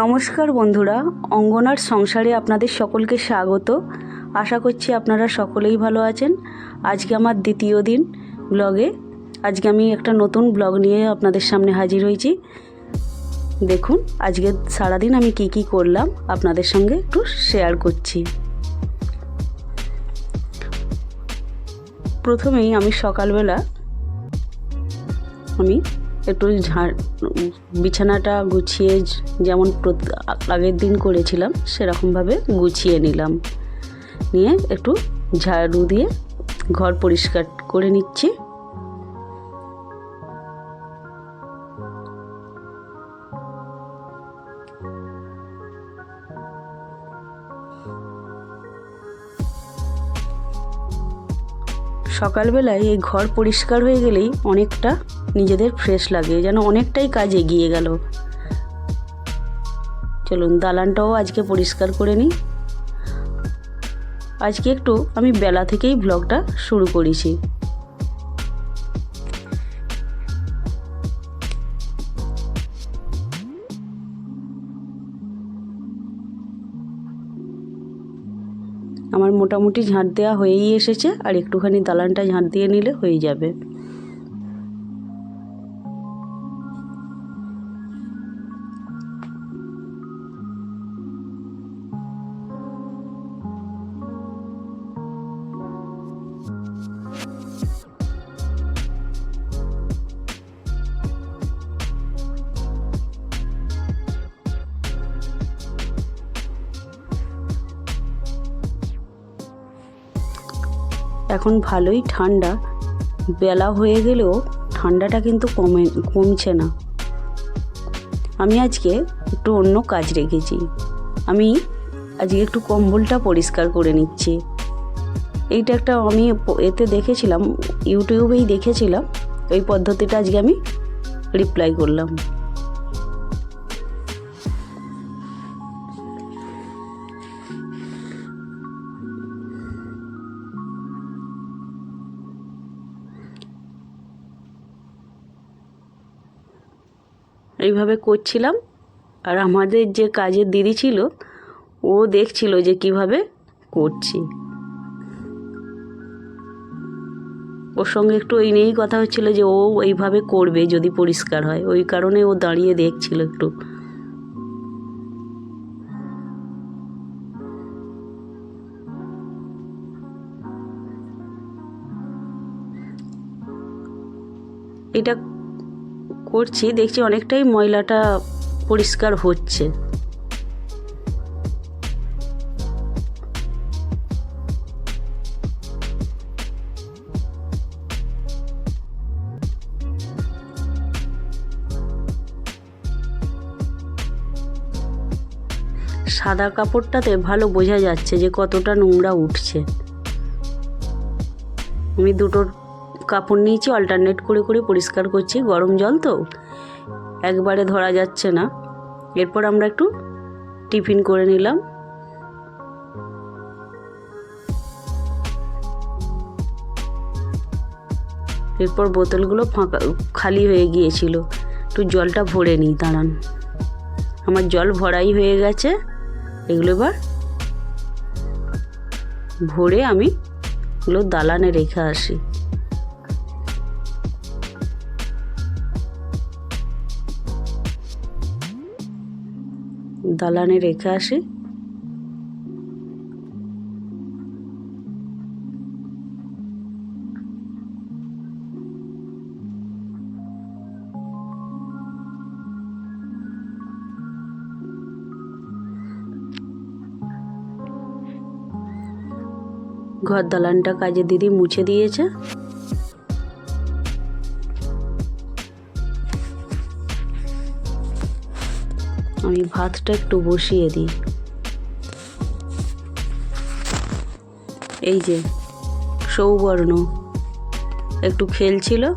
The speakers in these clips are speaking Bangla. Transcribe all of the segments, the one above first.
নমস্কার বন্ধুরা, অঙ্গনার সংসারে আপনাদের সকলকে স্বাগত। আশা করছি আপনারা সকলেই ভালো আছেন। আজকে আমার দ্বিতীয় দিন ব্লগে। আজকে আমি একটা নতুন ব্লগ নিয়ে আপনাদের সামনে হাজির হয়েছি। দেখুন, আজকে সারাদিন আমি কি কি করলাম আপনাদের সঙ্গে একটু শেয়ার করছি। প্রথমেই আমি সকালবেলা আমি একটু ঝাড় বিছানাটা গুছিয়ে যেমন আগের দিন করেছিলাম, সেরকমভাবে গুছিয়ে নিলাম। নিয়ে একটু ঝাড়ু দিয়ে ঘর পরিষ্কার করে নিচ্ছি। সকালবেলায় এই ঘর পরিষ্কার হয়ে গেলেই অনেকটা নিজেদের ফ্রেশ লাগে, যেন অনেকটাই কাজ এগিয়ে গেল। চলুন, দালানটাও আজকে পরিষ্কার করে নিই। আজকে একটু আমি বেলা থেকেই ব্লগটা শুরু করেছি। আমার মোটামুটি ঝাঁট দেওয়া হয়েই এসেছে আর একটুখানি দালানটা ঝাঁট দিয়ে নিলে হয়ে যাবে। এখন ভালোই ঠান্ডা। বেলা হয়ে গেলেও ঠান্ডাটা কিন্তু কমে কমছে না। আমি আজকে একটু অন্য কাজ রেখেছি। আমি আজকে একটু কম্বলটা পরিষ্কার করে নিচ্ছি। এইটা একটা আমি এতে দেখেছিলাম, ইউটিউবেই দেখেছিলাম। ওই পদ্ধতিটা আজকে আমি রিপ্লাই করলাম। এইভাবে করছিলাম। আর আমাদের যে কাজের দিদি ছিল, ও দেখছিল যে কীভাবে করছি। ওর সঙ্গে একটু এই নিয়েই কথা হচ্ছিল যে ও এইভাবে করবে যদি পরিষ্কার হয়। ওই কারণে ও দাঁড়িয়ে দেখছিল একটু। এটা করছি, দেখছি অনেকটাই ময়লাটা পরিষ্কার হচ্ছে। সাদা কাপড়টাতে ভালো বোঝা যাচ্ছে যে কতটা নোংরা উঠছে। আমি দুটো কাপড় নিয়েছি অল্টারনেট করে করে পরিষ্কার করছি, গরম জল তো। একবারে ধরা যাচ্ছে না। এরপর আমরা একটু টিফিন করে নিলাম। এরপর বোতলগুলো ফাঁকা, খালি হয়ে গিয়েছিল। একটু জলটা ভরে নিই, দাঁড়ান। আমার জল ভরাই হয়ে গেছে। এগুলো এবার ভরে আমি এগুলো দালানে রেখে আসি। দালানে রেখে আসি। ঘর দালানটা কাজে দিদি মুছে দিয়েছে। আমি ভাতটা একটু বসিয়ে দিই। এই যে, সৌবর্ণ, একটু খেলছিল।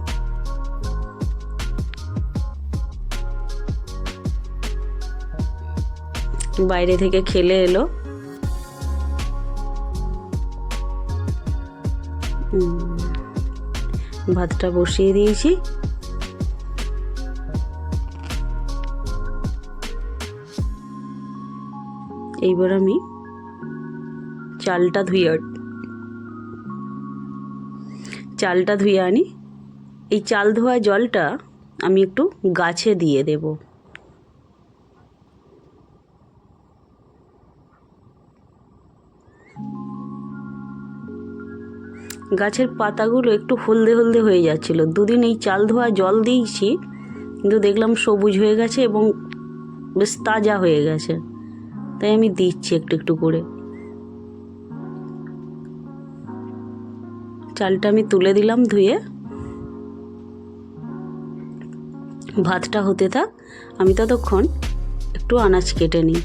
বাইরে থেকে খেলে এলো। ভাতটা বসিয়ে দিয়েছি। এইবার আমি চালটা ধুয়ে চালটা ধুয়ে আনি। এই চাল ধোয়া জলটা আমি একটু গাছে দিয়ে দেব। গাছের পাতাগুলো একটু হলদে হলদে হয়ে যাচ্ছিল। দুদিন এই চাল ধোয়া জল দিয়েছি, কিন্তু দেখলাম সবুজ হয়ে গেছে এবং বেশ তাজা হয়ে গেছে। তাই আমি দিচ্ছি একটু একটু করে। চালটা আমি তুলে দিলাম ধুয়ে। ভাতটা হতে থাক, আমি ততক্ষণ একটু আনাজ কেটে নিই।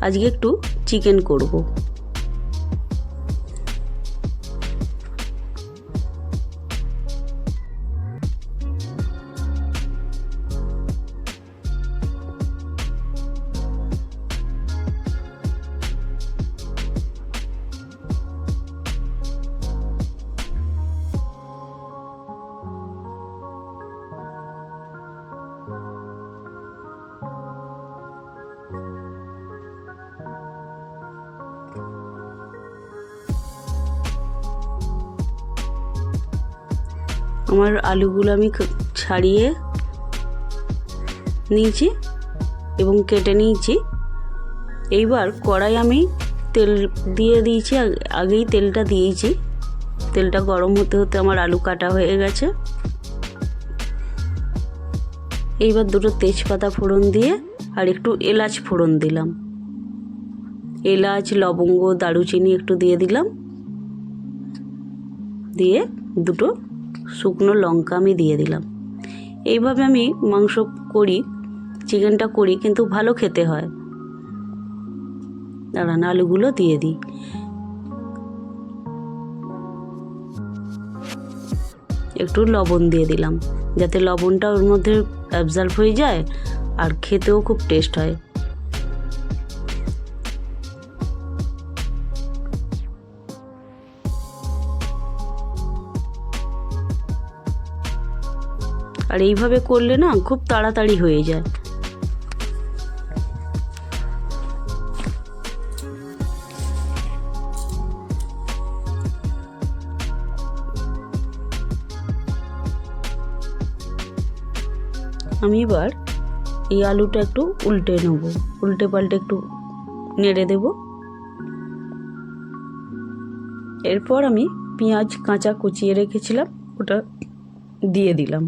আজকে একটু চিকেন করব। আমার আলুগুলো আমি ছাড়িয়ে নিয়েছি এবং কেটে নিয়েছি। এইবার কড়াই আমি তেল দিয়ে দিয়েছি আগেই তেলটা দিয়েছি। তেলটা গরম হতে হতে আমার আলু কাটা হয়ে গেছে। এইবার দুটো তেজপাতা ফোড়ন দিয়ে আর একটু এলাচ ফোড়ন দিলাম। এলাচ, লবঙ্গ, দারুচিনি একটু দিয়ে দিলাম। দিয়ে দুটো শুকনো লঙ্কা আমি দিয়ে দিলাম। এইভাবে আমি মাংস করি, চিকেনটা করি, কিন্তু ভালো খেতে হয়। দাঁড়ান, আলুগুলো দিয়ে দিই। একটু লবণ দিয়ে দিলাম, যাতে লবণটা ওর মধ্যে অ্যাবজর্ব হয়ে যায় আর খেতেও খুব টেস্ট হয়। আর এইভাবে করলে না খুব তাড়াতাড়ি হয়ে যায়। আমি এবার এই আলুটা একটু উল্টে নেব। উল্টে পাল্টে একটু নেড়ে দেব। এরপর আমি পেঁয়াজ কাঁচা কুচিয়ে রেখেছিলাম, ওটা দিয়ে দিলাম।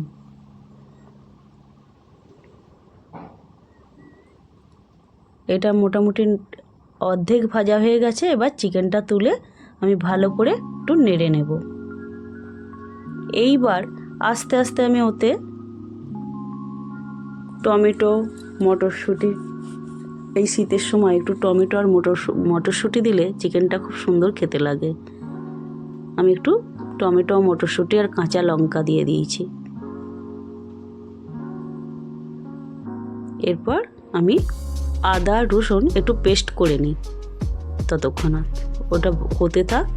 এটা মোটামুটি অর্ধেক ভাজা হয়ে গেছে, এবার চিকেনটা তুলে আমি ভালো করে একটু নেড়ে নেব। এইবার আস্তে আস্তে আমি ওতে টমেটো, মটরশুঁটি, এই শীতের সময় একটু টমেটো আর মটর মটরশুঁটি দিলে চিকেনটা খুব সুন্দর খেতে লাগে। আমি একটু টমেটো, মটরশুঁটি আর কাঁচা লঙ্কা দিয়ে দিয়েছি। এরপর আমি আদা, রসুন একটু পেস্ট করে নিই ততক্ষণাৎ ওটা হতে থাক।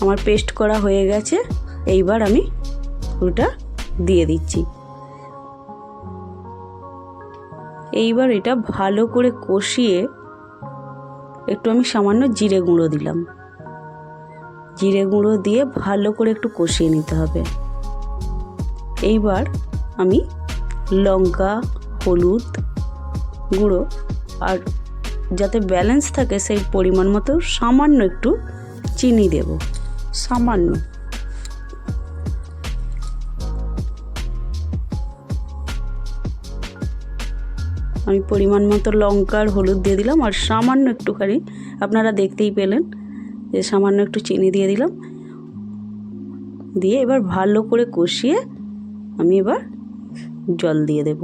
আমার পেস্ট করা হয়ে গেছে। এইবার আমি ওটা দিয়ে দিচ্ছি। এইবার এটা ভালো করে কষিয়ে একটু আমি সামান্য জিরে গুঁড়ো দিলাম। জিরে গুঁড়ো দিয়ে ভালো করে একটু কষিয়ে নিতে হবে। এইবার আমি লঙ্কা, হলুদ গুঁড়ো আর যাতে ব্যালেন্স থাকে সেই পরিমাণ মতো সামান্য একটু চিনি দেব। সামান্য। আমি পরিমাণ মতো লঙ্কা আর হলুদ দিয়ে দিলাম আর সামান্য একটুখানি, আপনারা দেখতেই পেলেন যে সামান্য একটু চিনি দিয়ে দিলাম। দিয়ে এবার ভালো করে কষিয়ে আমি এবার জল দিয়ে দেব।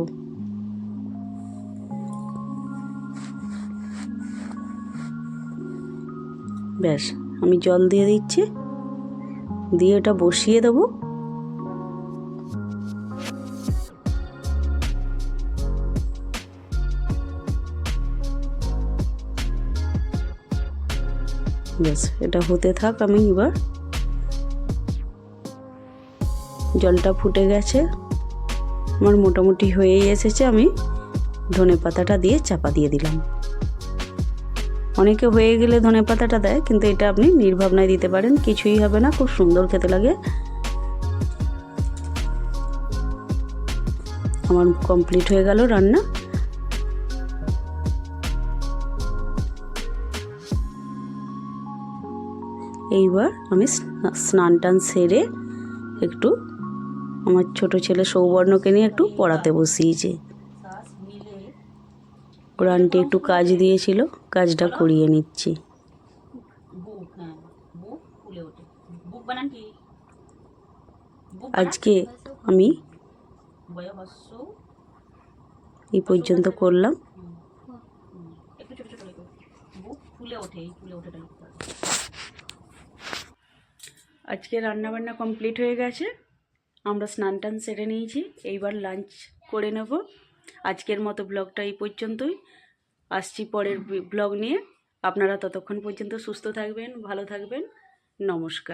ব্যাস, আমি জল দিয়ে দিচ্ছি। দিয়ে এটা বসিয়ে দেবো। ব্যাস এটা হতে থাক আমি এবার। জলটা ফুটে গেছে। আমার মোটামুটি হয়েই এসেছে, আমি ধনে পাতাটা দিয়ে চাপা দিয়ে দিলাম। অনেকে হয়ে গেলে ধনে পাতাটা দেয়, কিন্তু এটা আপনি নির্ভাবনায় দিতে পারেন, কিছুই হবে না, খুব সুন্দর খেতে লাগে। আমার কমপ্লিট হয়ে গেল রান্না। এইবার আমি স্না- স্নান টান সেরে একটু আমার ছোট ছেলে সৌবর্ণকে নিয়ে একটু পড়াতে বসিয়েছি। ওর আন্টি একটু কাজ দিয়েছিল, কাজটা করিয়ে নিচ্ছি। আজকে আমি এই পর্যন্ত করলাম। ফুলে ওঠে ফুলে আজকে রান্নাবান্না কমপ্লিট হয়ে গেছে। আমরা স্নান টান সেরে নিয়েছি। এইবার লাঞ্চ করে নেব। আজকের মতো ব্লগটা এই পর্যন্তই। আসছি পরের ব্লগ নিয়ে। আপনারা ততক্ষণ পর্যন্ত সুস্থ থাকবেন, ভালো থাকবেন। নমস্কার।